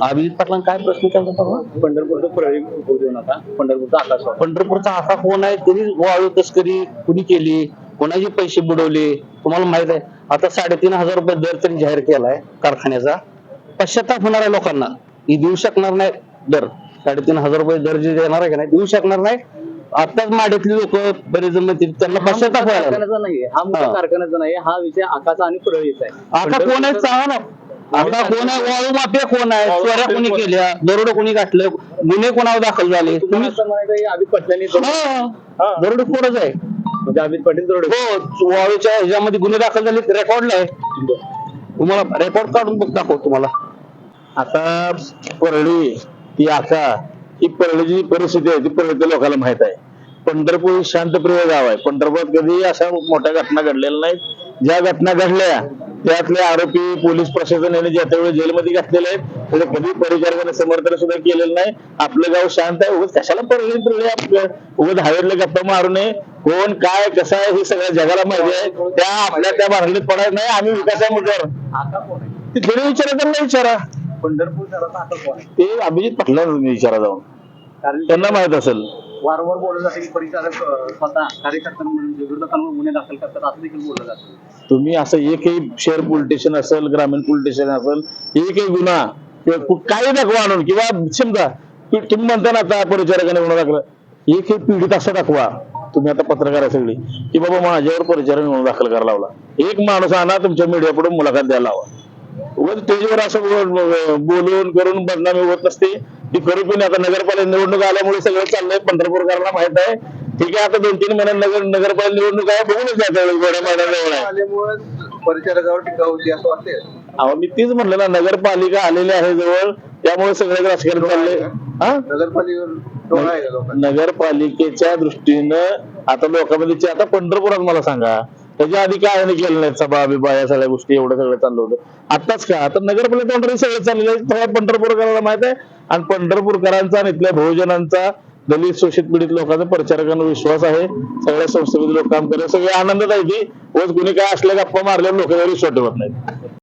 अभिजित पाटलांना काय प्रश्न त्यांचा पंढरपूरचं परळी होऊ देऊ नका पंढरपूरचा आकाश. पंढरपूरचा असा कोण आहे? त्यांनी वाळू तस्करी कुणी केली? कोणाचे पैसे बुडवले? तुम्हाला माहीत आहे? आता साडेतीन हजार रुपये दर तरी जाहीर केलाय कारखान्याचा. पश्चाताप होणार आहे लोकांना. ही देऊ शकणार नाही दर. साडेतीन हजार रुपये दर जे देणार आहे का नाही देऊ शकणार नाही. आताच माड्यातली लोक बरेच जण म्हणतील, त्यांना पश्चाताप. कारखान्याचा नाहीये. हा मुद्दा. कारखान्याचा नाही हा विषय आकाचा आणि परळीचा आहे. आता कोण आहे? सांगा ना. आता कोण आहे? वाळू माफिया कोण आहे? चोऱ्या कोणी केल्या? दरोड कोणी गाठलं गुन्हे कोणावर दाखल झाले? तुम्ही तुम्ही असं म्हणायचं की अभित पाटलांनी हा, दरोड कोणच आहे? म्हणजे अमित पाटील दरोडे हो वाळूच्या ह्याच्यामध्ये गुन्हे दाखल झाले रेकॉर्डला आहे. तुम्हाला रेकॉर्ड काढून बघ दाखव तुम्हाला. आता परळी ती आका ही परळीची जी परिस्थिती आहे ती परळीच्या लोकांना माहीत आहे. पंढरपूर शांतप्रिय गाव आहे. पंढरपुरात कधी अशा मोठ्या घटना घडलेल्या नाहीत. ज्या घटना घडल्या त्यातले आरोपी पोलीस प्रशासन यांनी ज्या त्यावेळी जेलमध्ये घातलेले आहेत त्याचं कधी परिचारकाने समर्थन सुद्धा केलेलं नाही. आपलं गाव शांत आहे. उगाच कशाला आपलं? उगाच हवेतले गप्पा मारू नये. कोण काय कसं आहे हे सगळ्या जगाला माहिती आहे. त्या आपल्या त्या भानगडीत पडायचं नाही. आम्ही विकासा मुद्द्यावर आका कोण आहे? ते थोडे विचारा त्यांना विचारा. पंढरपूर ते अभिजित पाटलांना विचारा जाऊन. कारण त्यांना माहीत असेल. वारंवार बोललं जाते की परिचारक स्वतः कार्यकर्त्यांमध्ये विरोधकांवर गुन्हे दाखल करतात असं देखील बोललं जातं. तुम्ही असं एकही शहर पोलीस स्टेशन असेल ग्रामीण पोलीस स्टेशन असेल एकही गुन्हा किंवा काही दाखवा आणून किंवा समजा तुम्ही म्हणता ना आता परिचारकाने गुन्हा दाखला एकही पीडित असं दाखवा. तुम्ही आता पत्रकार सगळी की बाबा माझ्यावर परिचारक गुन्हा दाखल करायला लावला. एक माणूस आणा तुमच्या मीडिया पुढे मुलाखत द्यायला लावा. स्टेजवर असं बोल- बोलून करून बदनामी होत नसते. ती करू पण आता नगरपालिका निवडणूक आल्यामुळे सगळं चाललंय. पंढरपूरकरांना माहीत आहे. ठीक आहे आता दोन तीन महिन्यात नगर नगरपालिका निवडणूक आहे. बघूनच जायचं परिचारकावर टीका होती असं वाटते अहो मी तीच म्हटलं ना नगरपालिका आलेली आहे जवळ. त्यामुळे सगळं राजकारण चाललंय. हा? नगरपालिकेच्या दृष्टीनं आता लोकांमध्ये आता पंढरपुरात मला सांगा. त्याच्या आधी काय नाही केलं नाही? सभा बिभा या सगळ्या गोष्टी एवढं सगळं चाललं होतं. आताच का आता नगरपालिका सगळं चाललेलं आहे. सगळ्या पंढरपूरकरांना माहीत आहे. आणि पंढरपूरकरांचा आणि इथल्या बहुजनांचा दलित शोषित पीडित लोकांचा प्रचारकांना विश्वास आहे. सगळ्या संस्थेमध्ये लोक काम करतात. सगळे आनंदात आहे की रोज कुणी काय असल्या गप्पा मारल्यावर लोक विश्वास ठेवत नाहीत.